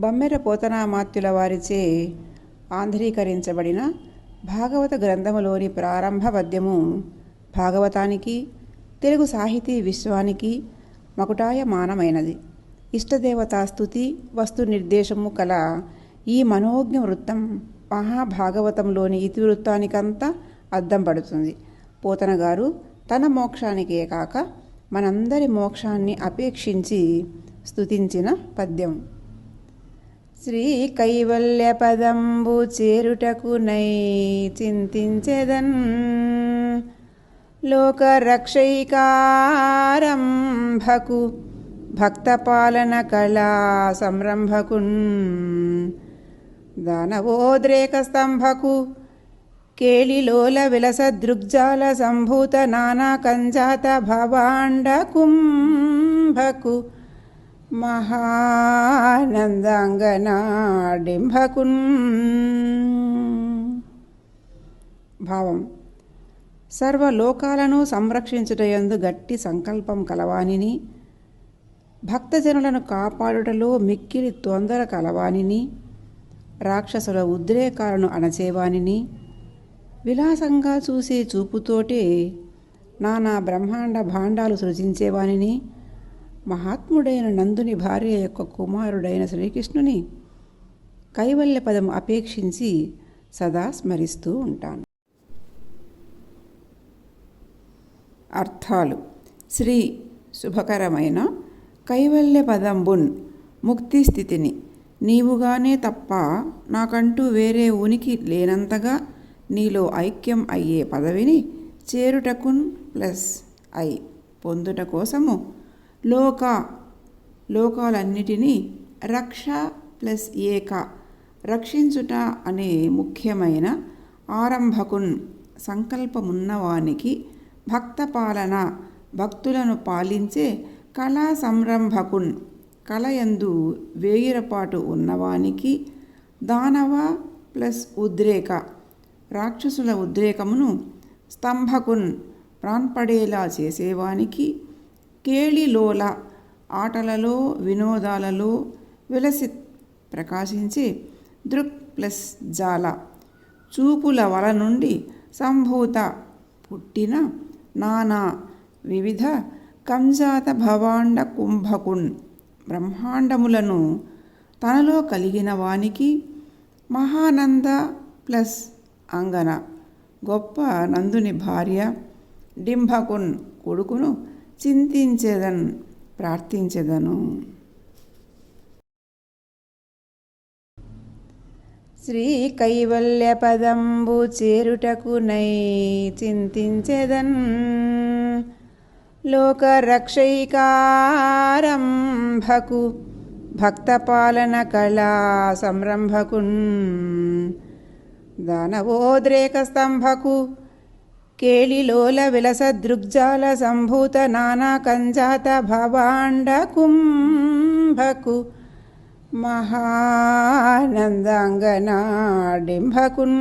బమ్మెర పోతనామాత్యుల వారిచే ఆంధ్రీకరించబడిన భాగవత గ్రంథములోని ప్రారంభ పద్యము భాగవతానికి తెలుగు సాహితీ విశ్వానికి మకుటాయమానమైనది ఇష్టదేవతాస్తుతి వస్తు నిర్దేశము కల ఈ మనోజ్ఞ వృత్తం మహాభాగవతంలోని ఇతివృత్తానికంతా అద్దం పడుతుంది. పోతన గారు తన మోక్షానికే కాక మనందరి మోక్షాన్ని అపేక్షించి స్తుతించిన పద్యం శ్రీ కైవల్య పదంబు చేరుటకు నై చింతించెదన్. లోకరక్షైకారంభకు భక్తపాలన కళా సంరంభకున్. దానవోద్రేక స్తంభకు కేళిలోల విలస దృగ్జాల సంభూత నానా కంజాత భవాండ కుంభకు మహానందాంగనాడింభకున్. భావం. సర్వలోకాలను సంరక్షించుటయందు గట్టి సంకల్పం కలవానిని భక్తజనులను కాపాడుటలో మిక్కిలి తొందర కలవానిని రాక్షసుల ఉద్రేకాలను అణచేవానిని విలాసంగా చూసే చూపుతోటే నానా బ్రహ్మాండ భాండాలు సృజించేవానిని మహాత్ముడైన నందుని భార్య యొక్క కుమారుడైన శ్రీకృష్ణుని కైవల్య పదం అపేక్షించి సదా స్మరిస్తూ ఉంటాను. అర్థాలు. శ్రీ శుభకరమైన కైవల్య పదంబున్ ముక్తి స్థితిని. నీవుగానే తప్ప నాకంటూ వేరే ఉనికి లేనంతగా నీలో ఐక్యం అయ్యే పదవిని చేరుటకున్ ప్లస్ ఐ పొందుట కోసము లోక లోకాలన్నిటినీ రక్ష ప్లస్ ఏక రక్షించుట అనే ముఖ్యమైన ఆరంభకున్ సంకల్పమున్నవానికి భక్త పాలన భక్తులను పాలించే కళా సంరంభకున్ కలయందు వేయిరపాటు ఉన్నవానికి దానవ ప్లస్ ఉద్రేక రాక్షసుల ఉద్రేకమును స్తంభకున్ ప్రాణపడేలా చేసేవానికి కేళిలోల ఆటలలో వినోదాలలో విలసి ప్రకాశించి దృక్ ప్లస్ జాల చూపుల వల నుండి సంభూత పుట్టిన నానా వివిధ కంజాత భవాండ కుంభకుణ్ బ్రహ్మాండములను తనలో కలిగిన వానికి మహానంద ప్లస్ అంగన గొప్ప నందుని భార్య డింభకున్ కొడుకును చింతించేదన్ ప్రార్థించేదను. శ్రీ కైవల్య పదంబు చేరుటకు నై చింతించెదన్. లోకరక్షైకారంభకు భక్తపాలన కళా సంరంభకున్ దానవోద్రేక స్తంభకు కేళిలోల విలస దృగ్జాల సంభూత నానా కంజాత భవాండ కుంభకు మహానందాంగనాడింభకున్